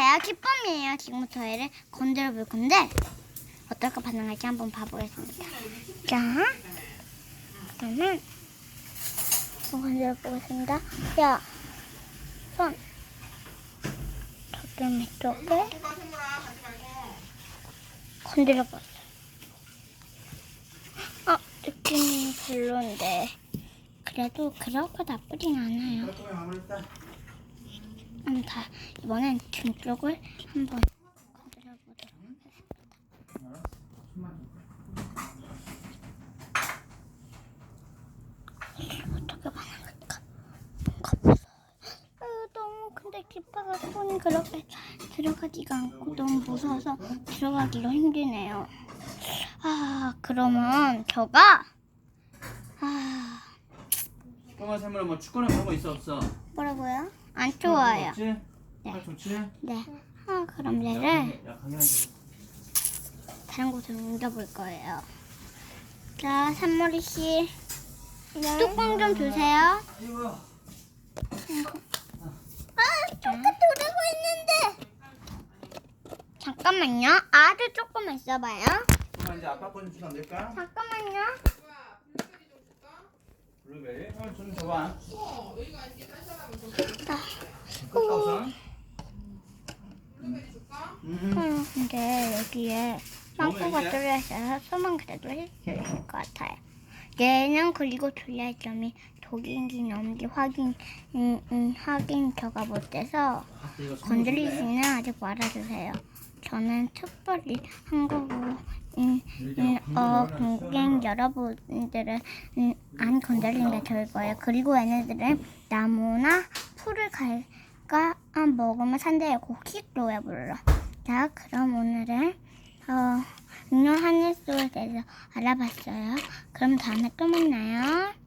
안녕하세요. 기쁨이에요. 지금부터 얘를 건드려 볼 건데 어떨까 반응할지 한번 봐보겠습니다. 자, 그러면 건드려 보겠습니다. 야, 손. 도겸이 쪽에 건드려 봤어. 아, 느낌이 별론데. 그래도 그렇게 나쁘진 않아요. 한번 다 이번엔 등 쪽을 한번 건드려 보도록 하겠습니다. 어떻게 반응할까? 뭔가 무서워. 너무 근데 깃바가 손이 그렇게 들어가지가 않고 너무 무서워서 들어가기가 힘드네요. 아 그러면 저가 아 꼬마 샘물은 뭐 축구는 그런 거 있어 없어? 뭐라고요? 안 좋아요. 좋지? 네. 아, 좋지? 네. 아 그럼 얘를 약하게 하지. 다른 곳으로 옮겨볼 거예요. 자, 산머리 씨, 뚜껑 좀 주세요. 이거 아, 똑같이 오르고 있는데. 잠깐만요. 아주 조금 있어봐요. 꼬마 이제 아빠 거좀 주면 안 될까? 잠깐만요. 블루베리? 어. 음. 음, 근데 여기에 빵꾸가 이게? 뚫려 있어서 소만 그래도 해줄 것 같아요. 얘는 그리고 주의할 점이 독인지 없는지 확인, 음, 음, 확인 저가 못돼서 아, 이거 선물 건드리지는 아직 말아주세요. 저는 한국어 음, 음, 어, 고객 여러분들은 음, 안 건드리는 게 좋을 거예요. 그리고 얘네들은 나무나 풀을 갈까 먹으면 산대에 고킥 로에 불러. 자, 그럼 오늘은 어, 응용 한일소에 대해서 알아봤어요. 그럼 다음에 또 만나요.